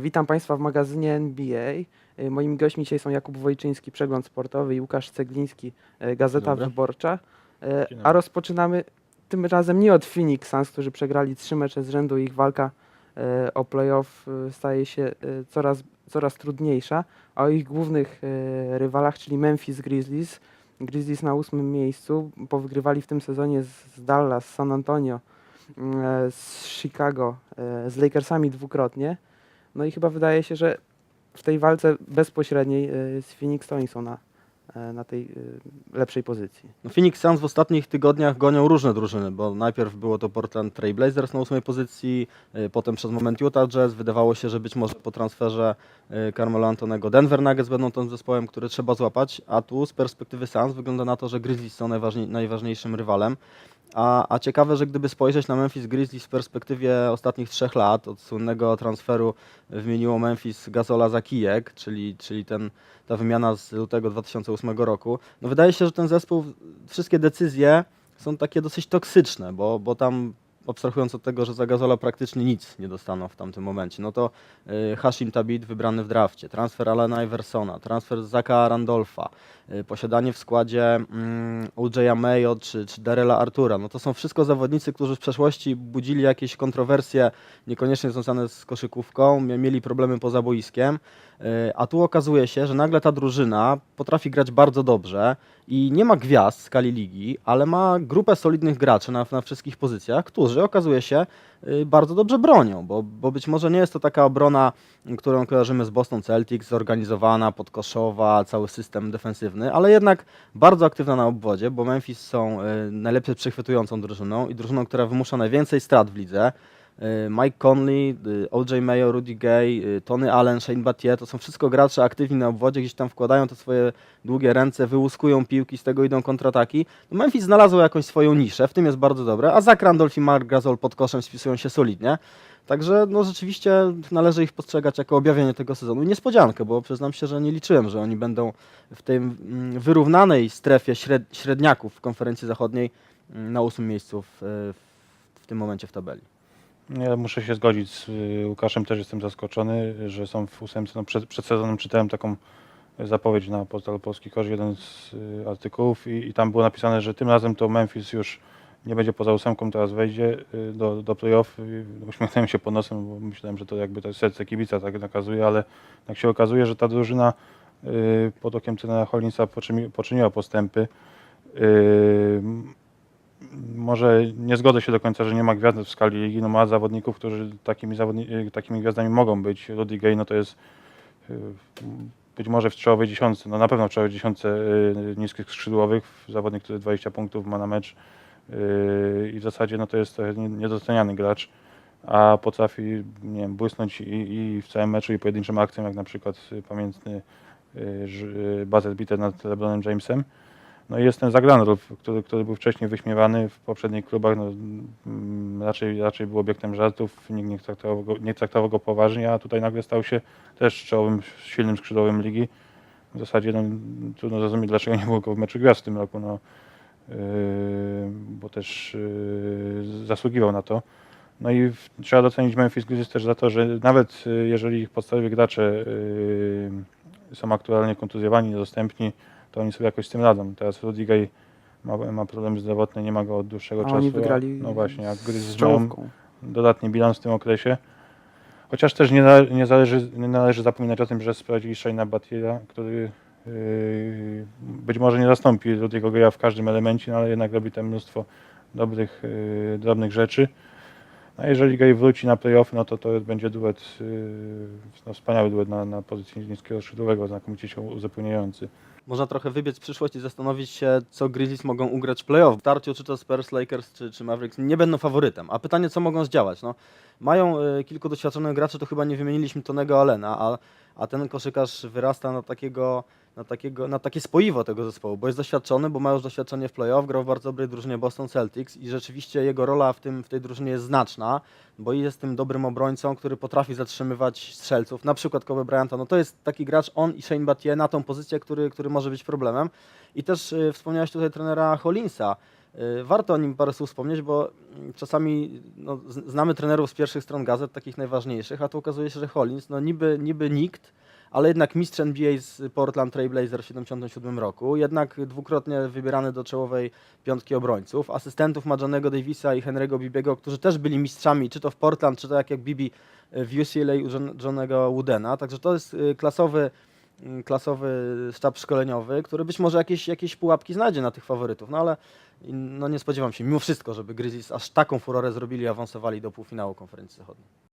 Witam Państwa w magazynie NBA. Moimi gośćmi dzisiaj są Jakub Wojczyński, Przegląd Sportowy i Łukasz Cegliński, y, Gazeta. Wyborcza. Dzień A rozpoczynamy tym razem nie od Phoenix Suns, którzy przegrali trzy mecze z rzędu. Ich walka y, o playoff staje się coraz, coraz trudniejsza, a o ich głównych rywalach, czyli Memphis Grizzlies. Grizzlies na ósmym miejscu, powygrywali w tym sezonie z, Dallas, San Antonio, y, z Chicago, z Lakersami dwukrotnie. No i chyba wydaje się, że w tej walce bezpośredniej z Phoenix to oni są na, e, na tej y, lepszej pozycji. No Phoenix Suns w ostatnich tygodniach gonią różne drużyny, bo najpierw było to Portland Trail Blazers na ósmej pozycji, potem przez moment Utah Jazz. Wydawało się, że być może po transferze Carmelo Antonego Denver Nuggets będą tym zespołem, który trzeba złapać, a tu z perspektywy Suns wygląda na to, że Grizzlies są najważniej, najważniejszym rywalem. A, a ciekawe, że gdyby spojrzeć na Memphis Grizzlies w perspektywie ostatnich trzech lat, od słynnego transferu wymieniło Memphis Gazola za kijek, czyli, czyli ten, ta wymiana z lutego 2008 roku, no wydaje się, że ten zespół, wszystkie decyzje są takie dosyć toksyczne, bo, bo tam abstrahując od tego, że za Gazola praktycznie nic nie dostaną w tamtym momencie, no to y, Hashim Tabit wybrany w drafcie, transfer Alena Iversona, transfer Zaka Randolfa, y, posiadanie w składzie mm, OJ'a Mayo czy, czy Darela Artura, no to są wszystko zawodnicy, którzy w przeszłości budzili jakieś kontrowersje, niekoniecznie związane z koszykówką, mieli problemy poza boiskiem, y, a tu okazuje się, że nagle ta drużyna potrafi grać bardzo dobrze i nie ma gwiazd w skali ligi, ale ma grupę solidnych graczy na, na wszystkich pozycjach, którzy okazuje się y, bardzo dobrze bronią, bo, bo być może nie jest to taka obrona, którą kojarzymy z Boston Celtics, zorganizowana, podkoszowa, cały system defensywny, ale jednak bardzo aktywna na obwodzie, bo Memphis są y, najlepiej przechwytującą drużyną i drużyną, która wymusza najwięcej strat w lidze. Y, Mike Conley, y, OJ Mayo, Rudy Gay, y, Tony Allen, Shane Battier, to są wszystko gracze aktywni na obwodzie, gdzieś tam wkładają te swoje długie ręce, wyłuskują piłki, z tego idą kontrataki. No Memphis znalazło jakąś swoją niszę, w tym jest bardzo dobre, a Zach Randolph i Mark Gasol pod koszem spisują się solidnie. Także no rzeczywiście należy ich postrzegać jako objawienie tego sezonu i niespodziankę, bo przyznam się, że nie liczyłem, że oni będą w tej mm, wyrównanej strefie śred, średniaków w konferencji zachodniej mm, na ósmym miejscu w, w tym momencie w tabeli. Ja muszę się zgodzić z y, Łukaszem, też jestem zaskoczony, że są w ósemce. No przed, przed sezonem czytałem taką zapowiedź na portalu Polski Kosz, jeden z y, artykułów i, i tam było napisane, że tym razem to Memphis już nie będzie poza ósemką, teraz wejdzie y, do, do playoff. Y, Uśmiechnąłem się pod nosem, bo myślałem, że to jakby to serce kibica tak nakazuje, ale jak się okazuje, że ta drużyna pod okiem trenera Hollinsa poczyni, poczyniła postępy. Może nie zgodzę się do końca, że nie ma gwiazd w skali ligi. No ma zawodników, którzy takimi, zawodni- y, takimi gwiazdami mogą być. Rudy Gay no to jest y, być może w czołowej dziesiątce, no na pewno w czołowej dziesiątce y, niskich skrzydłowych. Zawodnik, który 20 punktów ma na mecz i w zasadzie no to jest niedoceniany gracz, a potrafi nie wiem, błysnąć i, i w całym meczu i pojedynczym akcją, jak na przykład pamiętny buzzer beater nad LeBronem Jamesem. No i jest ten Zagranrów, który, który był wcześniej wyśmiewany w poprzednich klubach, no, mm, raczej, raczej był obiektem żartów, nikt nie traktował, go, nie traktował go poważnie, a tutaj nagle stał się też czołowym, silnym skrzydłowym ligi. W zasadzie no, trudno zrozumieć, dlaczego nie było go w meczu gwiazd w tym roku, no, yy, bo też yy, zasługiwał na to. No i w, trzeba docenić Memphis Grizzlies też za to, że nawet yy, jeżeli ich podstawowi gracze yy, są aktualnie kontuzjowani, niedostępni, to oni sobie jakoś z tym radzą. Teraz Rudy Gay ma, ma problem zdrowotny, nie ma go od dłuższego A czasu. oni wygrali no właśnie, jak z Grizzlies mają dodatni bilans w tym okresie. Chociaż też nie, nie, zależy, nie należy zapominać o tym, że sprowadzili Shane'a Batiera, który yy, być może nie zastąpi Rudy'ego Gaya w każdym elemencie, no ale jednak robi tam mnóstwo dobrych, yy, drobnych rzeczy. A jeżeli Gay wróci na playoffy, no to to będzie duet, yy, no wspaniały duet na, na pozycji niskiego skrzydłowego, znakomicie się uzupełniający. Można trochę wybiec w przyszłość i zastanowić się, co Grizzlies mogą ugrać w playoff. W starciu czy to Spurs, Lakers czy, czy Mavericks nie będą faworytem. A pytanie, co mogą zdziałać? No, mają y, kilku doświadczonych graczy, to chyba nie wymieniliśmy Tonego Alena, a, a ten koszykarz wyrasta na takiego, na, takiego, na takie spoiwo tego zespołu, bo jest doświadczony, bo ma już doświadczenie w playoff, grał w bardzo dobrej drużynie Boston Celtics i rzeczywiście jego rola w, tym, w tej drużynie jest znaczna, bo jest tym dobrym obrońcą, który potrafi zatrzymywać strzelców, na przykład Kobe Bryanta, no to jest taki gracz, on i Shane Battier na tą pozycję, który, który może być problemem. I też y, wspomniałeś tutaj trenera Hollinsa, Y, Warto o nim parę słów wspomnieć, bo mm, czasami no, znamy trenerów z pierwszych stron gazet, takich najważniejszych, a tu okazuje się, że Hollins, no niby, niby nikt, ale jednak mistrz NBA z Portland Trail Blazers w 1977 roku, jednak dwukrotnie wybierany do czołowej piątki obrońców, asystentów ma Johnego Davisa i Henry'ego Bibiego, którzy też byli mistrzami, czy to w Portland, czy to jak, jak Bibi w UCLA u John, Johnego Woodena, także to jest y, klasowy, klasowy sztab szkoleniowy, który być może jakieś, jakieś pułapki znajdzie na tych faworytów, no ale no nie spodziewam się mimo wszystko, żeby Grizzlies aż taką furorę zrobili i awansowali do półfinału konferencji zachodniej.